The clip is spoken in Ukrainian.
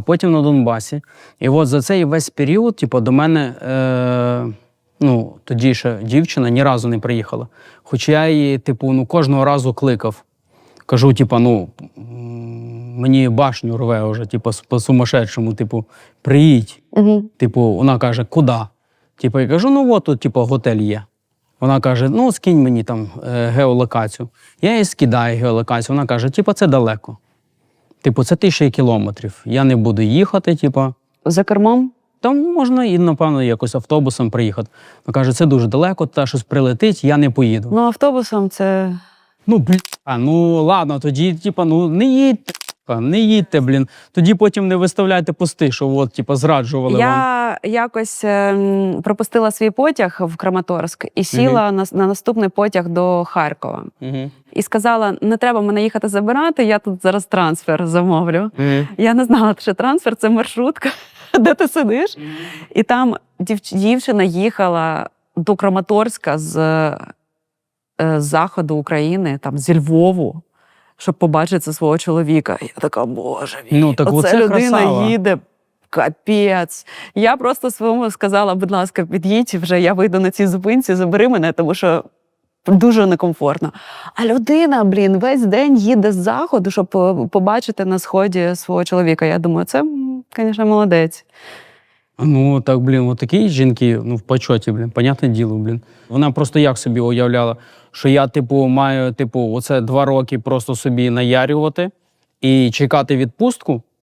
потім на Донбасі. І от за цей весь період, типу, до мене е, ну, тоді ще дівчина ні разу не приїхала. Хоча я її, типу, ну, кожного разу кликав. Кажу, типу, ну, мені башню рве вже, типу, по сумасшедшому, типу, приїдь. Угу. Типу, вона каже, куди? Типу, я кажу, ну от тут, типу, готель є. Вона каже: ну, скинь мені там е, геолокацію. Я їй скидаю геолокацію. Вона каже, типу, це далеко. Типу, це тисяча кілометрів. Я не буду їхати, типу. За кермом? Там можна і, напевно, якось автобусом приїхати. Вона каже, це дуже далеко, та щось прилетить, я не поїду. Ну, автобусом це. Ну, бля, ну ладно, тоді, типа, ну не їдьте, типа, не їдьте, блін. Тоді потім не виставляйте пости, що от, типа, зраджували вам. Я якось ем, пропустила свій потяг в Краматорськ і сіла на, на наступний потяг до Харкова. Угу. І сказала: не треба мене їхати забирати, я тут зараз трансфер замовлю. Угу. Я не знала, що трансфер це маршрутка, де ти сидиш. І там дівч- дівчина їхала до Краматорська з, е, з заходу України, там зі Львову, щоб побачити свого чоловіка. Я така, боже мій, Ну, так оце людина красава. їде. Капець. Я просто своєму сказала, будь ласка, під'їдь вже, я вийду на цій зупинці, забери мене, тому що дуже некомфортно. А людина, блін, весь день їде з заходу, щоб е, побачити на сході свого чоловіка. Я думаю, це, звісно, молодець. Ну, так, блін, от такі жінки, ну, в почоті, блін, понятне діло, блін. Вона просто як собі уявляла, що я, типу, маю, типу, оце два роки просто собі наярювати і чекати відпустку.